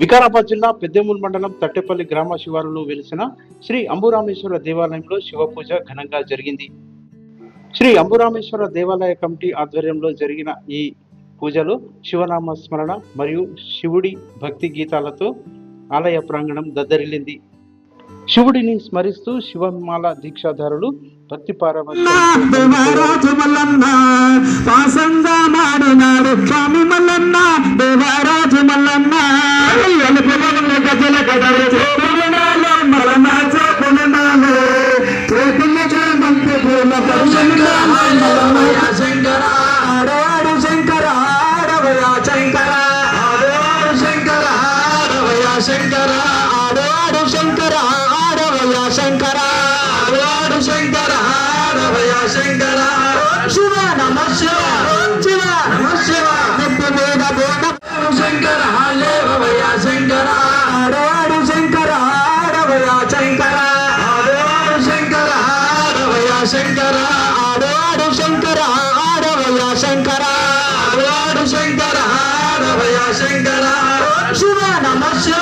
వికారాబాద్ జిల్లా పెద్దేముల్ మండలం తట్టెపల్లి గ్రామ శివారులో వెలిసిన శ్రీ అంబురామేశ్వర దేవాలయంలో శివపూజ ఘనంగా జరిగింది. శ్రీ అంబురామేశ్వర దేవాలయ కమిటీ ఆధ్వర్యంలో జరిగిన ఈ పూజలో శివనామ స్మరణ మరియు శివుడి భక్తి గీతాలతో ఆలయ ప్రాంగణం దద్దరిల్లింది. శివుడిని స్మరిస్తూ శివమాల దీక్షాధారులు భక్తి పారవశ్యం మల్లన్న శంకర ఆడాడు శంకర. ఆడవయ శంకర. ఆడాడు శంకర ఆడవయ శంకర. ఆడాడు శంకర ఆడవయ శంకర. ఆడాడు శంకర ఆడవయ శంకర. శివ నమ శివ శివ. నమ శివ నిప్పు మీద బోన శంకర లేవయ శంకర. ఆడాడు శంకర ఆడవయ శంకర. శంకర ఆడాడు శంకర ఆడవయ శంకర ఆడాడు శంకర ఆడవయ శంకర శివ నమ శివ